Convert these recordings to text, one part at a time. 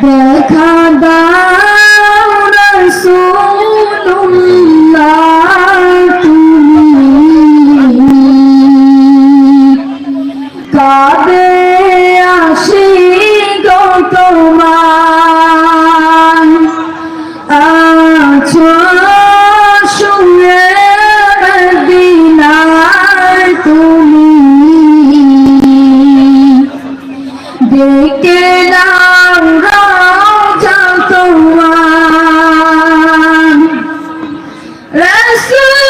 দেখা Rasul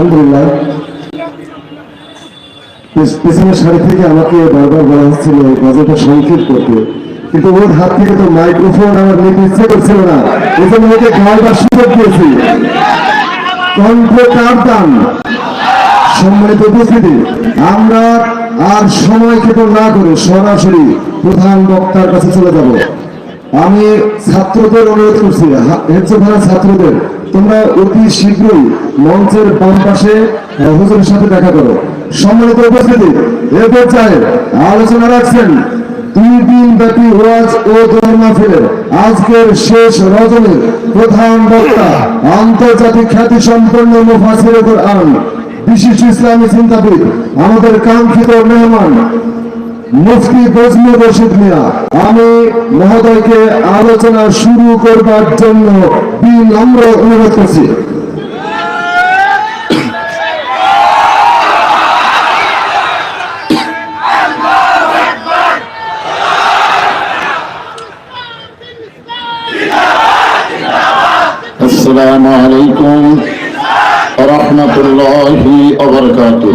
আলহামদুলিল্লাহ। সারি থেকে আমাকে বারবার বলা হচ্ছিল করতে। কিন্তু ওর হাত থেকে তো মাইক্রোফোন আমার নিতে ইচ্ছে করছিল না। ওকে সুযোগ দিয়েছি। কণ্ঠ সম্মানিত উপস্থিতি, আমরা আর সময় ক্ষেপণ না করে সরাসরি প্রধান বক্তার কাছে চলে যাব। আমি ছাত্রদের অনুরোধ করছি, হা- হেফজোখানা ছাত্রদের। তোমরা অতি শীঘ্রই মঞ্চের বাম পাশে হুজুরের সাথে দেখা করো। সম্মানিত উপস্থিতি, এ পর্যায়ে আলোচনা রাখছেন দুই দিন ব্যাপী ওয়াজ ও দোয়ার আজকের শেষ রজনীর প্রধান বক্তা, আন্তর্জাতিক খ্যাতি সম্পন্ন মুফাসির কোরআন, বিশিষ্ট ইসলামী চিন্তাবিদ, আমাদের কাঙ্ক্ষিত মেহমান, মুফতি বজলুর রশিদ মিয়া। আমি মহোদয়কে আলোচনা শুরু করবার জন্য বিনম্র অনুরোধ করছি السلام عليكم ورحمة الله وبركاته